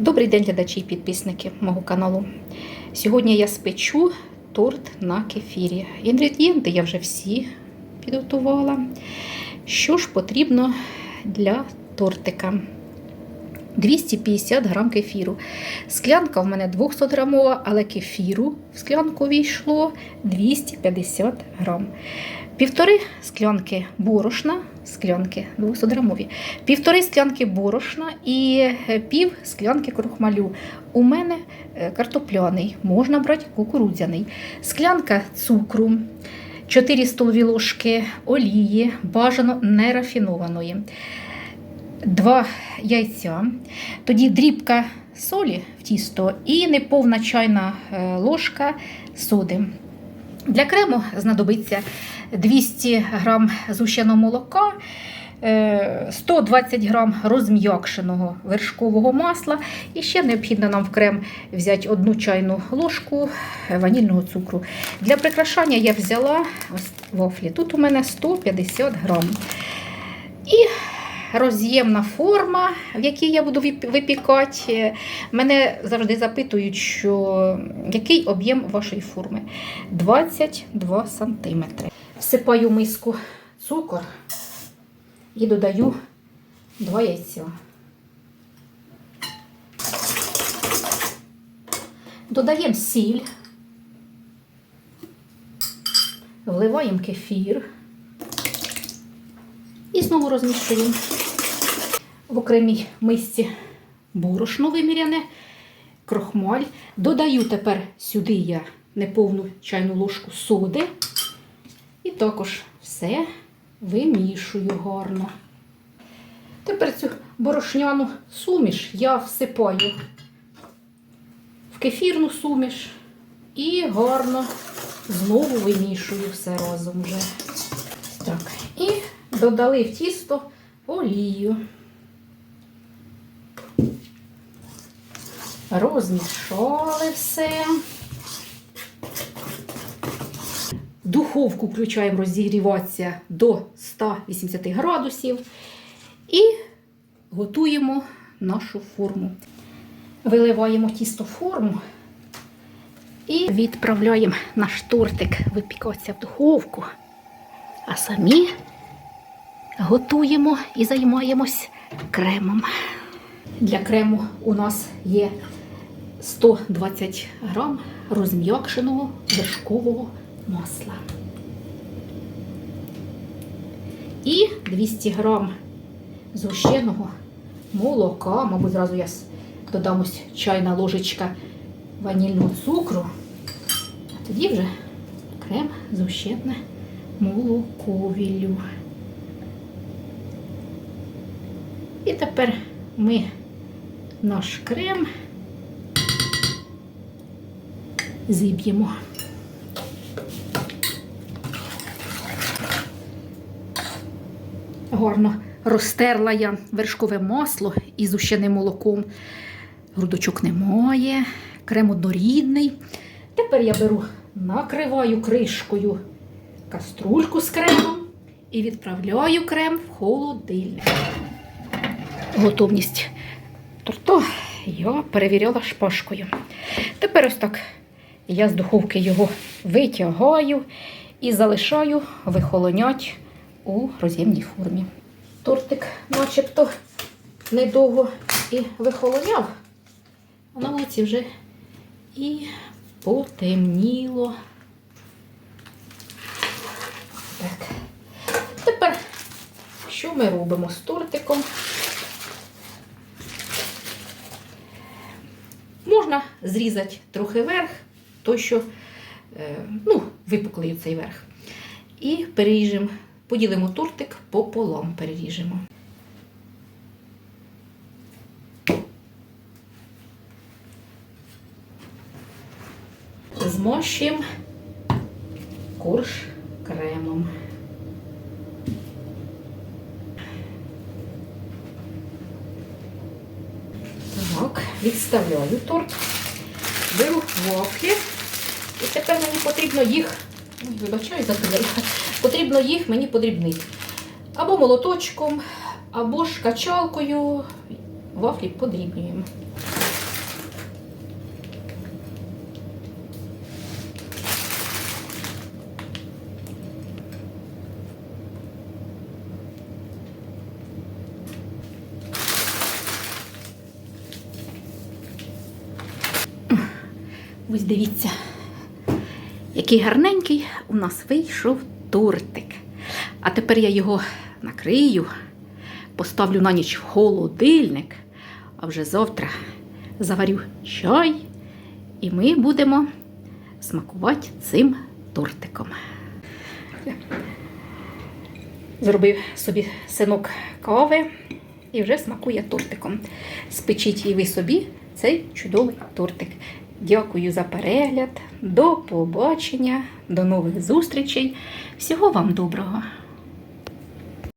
Добрий день, глядачі і підписники мого каналу. Сьогодні я спечу торт на кефірі. Інгредієнти я вже всі підготувала. Що ж потрібно для тортика? 250 грам кефіру. Склянка в мене 200 грамова, але кефіру в склянку війшло 250 грам. Півтори склянки борошна, склянки 200 грамові, півтори склянки борошна і е, пів склянки крохмалю. У мене е, картопляний, можна брати кукурудзяний. Склянка цукру, 4 столові ложки олії, бажано нерафінованої. Два яйця, тоді дрібка солі в тісто і неповна чайна е, ложка соди. Для крему знадобиться 200 г згущеного молока, е, 120 г розм'якшеного вершкового масла. І ще необхідно нам в крем взяти одну чайну ложку ванільного цукру. Для прикрашання я взяла ось вафлі. Тут у мене 150 г. І роз'ємна форма, в якій я буду випікати. Мене завжди запитують, що який об'єм вашої форми? 22 см. Всипаю в миску цукор і додаю 2 яйця. Додаємо сіль, вливаємо кефір. І знову розмішуємо в окремій мисці борошно виміряне, крохмаль. Додаю тепер сюди я неповну чайну ложку соди. І також все вимішую гарно. Тепер цю борошняну суміш я всипаю в кефірну суміш і гарно знову вимішую все разом вже. Додали в тісто олію. Розмішали все. Духовку включаємо розігріватися до 180 градусів і готуємо нашу форму. Виливаємо тісто в форму і відправляємо наш тортик випікатися в духовку. А самі готуємо і займаємось кремом. Для крему у нас є 120 грам розм'якшеного вершкового масла. І 200 грам згущеного молока, мабуть, зразу я додам ось чайна ложечка ванільного цукру. А тоді вже крем згущене молоко І тепер ми наш крем зіб'ємо. Гарно розтерла я вершкове масло із ущеним молоком. Грудочок немає, крем однорідний. Тепер я беру, накриваю кришкою каструльку з кремом і відправляю крем в холодильник. Готовність торта я перевіряла шпажкою. Тепер ось так я з духовки його витягаю і залишаю вихолонять у роз'ємній формі. Тортик начебто недовго і вихолоняв, а на вулиці вже і потемніло. Так. Тепер що ми робимо з тортиком? Можна зрізати трохи верх, той, що е, ну, випуклий цей верх. І переріжемо, поділимо тортик пополам переріжемо. Змощуємо корж кремом. Так, відставляю торт, беру вафлі. І тепер мені потрібно їх, вибачаю за тебе, потрібно їх мені подрібнити. Або молоточком, або ж качалкою вафлі подрібнюємо. Ось дивіться, який гарненький у нас вийшов тортик. А тепер я його накрию, поставлю на ніч в холодильник, а вже завтра заварю чай, і ми будемо смакувати цим тортиком. Зробив собі синок кави і вже смакує тортиком. Спечіть і ви собі цей чудовий тортик. Дякую за перегляд. До побачення, до нових зустрічей. Всього вам доброго!